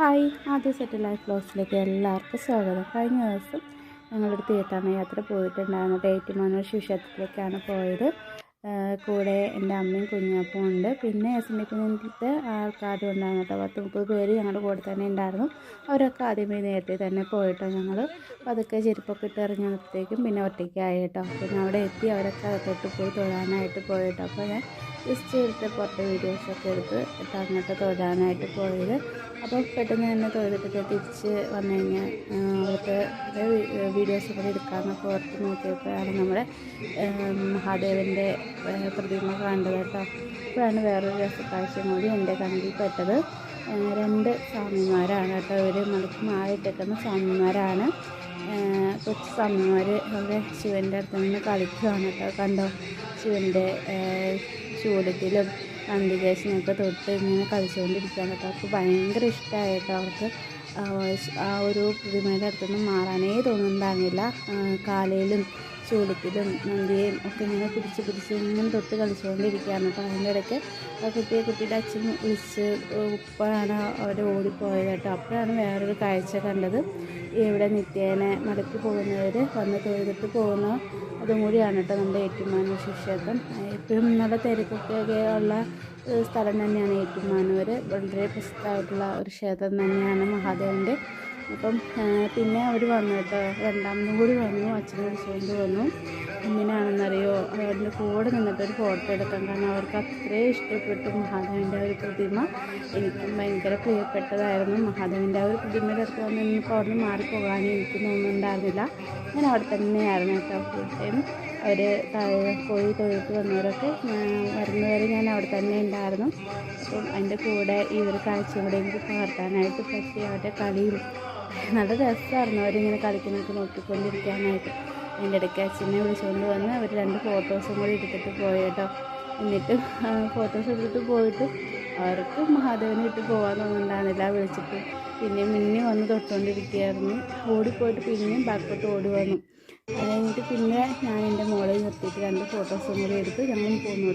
Hi ആദ്യ set life ലോസിലേക്ക് എല്ലാവർക്കും സ്വാഗതം. കഴിഞ്ഞ ദിവസം ഞങ്ങളൊരു തീർത്ഥാടന യാത്ര പോയിട്ടുണ്ടായിരുന്നു. ഡേറ്റ് ഏറ്റുമാനൂർ ശിവക്ഷേത്രത്തിലേക്കാണ് പോയത്. കൂടെ എന്റെ അമ്മയും കുഞ്ഞാപ്പും ഉണ്ട്. പിന്നെ എസ് എൻ ഡി പിന്നത്തെ ആൾക്കാരും ഉണ്ടായിരുന്നു കേട്ടോ. പത്ത് മുപ്പത് പേര് ഞങ്ങളുടെ കൂടെ തന്നെ ഉണ്ടായിരുന്നു. അവരൊക്കെ ആദ്യമേ നേരത്തെ തന്നെ പോയിട്ടോ ഞങ്ങൾ പതുക്കെ ചെരുപ്പൊക്കെ ഇട്ട് ഇറങ്ങിയപ്പോഴത്തേക്കും പിന്നെ ഒറ്റയ്ക്കായി കേട്ടോ. പിന്നെ അവിടെ എത്തി അവരൊക്കെ അകത്തോട്ട് പോയി തൊഴാനായിട്ട് പോയിട്ടോ. അപ്പോൾ ഞാൻ ജസ്റ്റ് എടുത്ത് പുറത്തെ വീഡിയോസൊക്കെ എടുത്ത് അങ്ങോട്ട് തൊഴാനായിട്ട് പോയത്. അപ്പോൾ പെട്ടെന്ന് തന്നെ തൊഴുതിട്ടൊക്കെ തിരിച്ച് വന്നു കഴിഞ്ഞാൽ അവിടുത്തെ വീഡിയോസ് കൂടെ എടുക്കാമെന്നൊക്കെ ഓർത്ത് നോക്കിയപ്പോഴാണ് നമ്മുടെ മഹാദേവന്റെ പ്രതിമ കണ്ടത് കേട്ടോ. അപ്പോഴാണ് വേറൊരു രസക്കാഴ്ചയും കൂടി എന്റെ കണ്ണിൽ പെട്ടത്. രണ്ട് സ്വാമിമാരാണ് കേട്ടോ ഇവർ മലക്ക് മാറിയിട്ടേക്കുന്ന സ്വാമിമാരാണ്. കൊച്ചു സ്വാമിമാർ നമ്മുടെ ശിവന്റെ അടുത്ത് നിന്ന് കളിക്കുകയാണ് കേട്ടോ. കണ്ടോ? ശിവന്റെ ചൂടത്തിലും നന്ദികേശനൊക്കെ തൊട്ട് ഇങ്ങനെ കളിച്ചുകൊണ്ടിരിക്കുകയാണ് കേട്ടോ. അവർക്ക് ഭയങ്കര ഇഷ്ടമായി അവർക്ക്. ആ ഒരു പ്രതിമയുടെ അടുത്തൊന്നും മാറാനേ തോന്നുന്നുണ്ടായിരുന്നില്ല. ആ, കാലയിലും ചൂടത്തിലും നന്ദിയെയും ഒക്കെ ഇങ്ങനെ പിടിച്ച് പിടിച്ച് ഇങ്ങനെ തൊട്ട് കളിച്ചുകൊണ്ടിരിക്കുകയാണ്. കേട്ടോ അതിന്റെ ഇടയ്ക്ക് ആ കുട്ടിയെ കുട്ടിയുടെ അച്ഛൻ വിളിച്ച് ഉപ്പാണ് അവർ ഓടിപ്പോയത് കേട്ടോ. അപ്പോഴാണ് വേറൊരു കാഴ്ച കണ്ടത്. ഇവിടെ നിത്യേനെ മടക്കി പോകുന്നവർ വന്ന് തൊഴുതിട്ട് പോകുന്ന അതും കൂടിയാണ് കേട്ടോ നമ്മുടെ ഏറ്റുമാനൂർ ശിവക്ഷേത്രം എപ്പോഴും നല്ല തിരക്കൊക്കെ ഉള്ള സ്ഥലം തന്നെയാണ് ഏറ്റുമാനൂർ വളരെ പ്രസിദ്ധമായിട്ടുള്ള ഒരു ക്ഷേത്രം തന്നെയാണ് മഹാദേവന്റെ അപ്പം പിന്നെ അവർ വന്നു കേട്ടോ. രണ്ടാമതും കൂടി വന്നു. അച്ഛനെ വിളിച്ചുകൊണ്ട് വന്നു. എങ്ങനെയാണെന്നറിയോ അവരുടെ കൂടെ നിന്നിട്ട് ഒരു ഫോട്ടോ എടുക്കാൻ കാരണം അവർക്ക് അത്രയും ഇഷ്ടപ്പെട്ടു മഹാദേവന്റെ ഒരു പ്രതിമ. എനിക്കും ഭയങ്കര പ്രിയപ്പെട്ടതായിരുന്നു മഹാദേവന്റെ ഒരു പ്രതിമയുടെ അടുത്ത് വന്ന് ഇന്നിപ്പോൾ അവിടെ നിന്ന് മാറിപ്പോകാനും എനിക്ക് തോന്നുന്നുണ്ടായിരുന്നില്ല. ഞാൻ അവിടെ തന്നെയായിരുന്നു കേട്ടോ. ഫുൾ ടൈം അവർ താഴെ പോയി തൊഴുത്ത് വന്നവരൊക്കെ വരുന്നവരെ ഞാൻ അവിടെ തന്നെ ഉണ്ടായിരുന്നു. അപ്പം അതിന്റെ കൂടെ ഈ ഒരു കാഴ്ചയും കൂടെ എനിക്ക് പകർത്താനായിട്ട് പറ്റി അവരുടെ കളിയും നല്ല രസമായിരുന്നു. അവരിങ്ങനെ കളിക്കുന്നതൊക്കെ നോക്കിക്കൊണ്ടിരിക്കാനായിട്ട്. എന്റെ ഇടയ്ക്ക് അച്ഛനെ വിളിച്ചുകൊണ്ട് വന്ന് അവർ രണ്ട് ഫോട്ടോസും കൂടി എടുത്തിട്ട് പോയി കേട്ടോ. എന്നിട്ട് ഫോട്ടോസ് എടുത്തിട്ട് പോയിട്ട് അവർക്ക് മഹാദേവനെ ഇട്ട് പോകാൻ വിളിച്ചിട്ട് പിന്നെ മിന്നി വന്ന് തൊട്ടുകൊണ്ടിരിക്കുകയായിരുന്നു. ഓടിപ്പോയിട്ട് പിന്നെയും ബാക്കോട്ട് ഓടി വന്നു. അത് പിന്നെ ഞാൻ എന്റെ മോളെ നിർത്തിയിട്ട് രണ്ട് ഫോട്ടോസും കൂടി എടുത്ത് ഞങ്ങൾ പോകുന്നു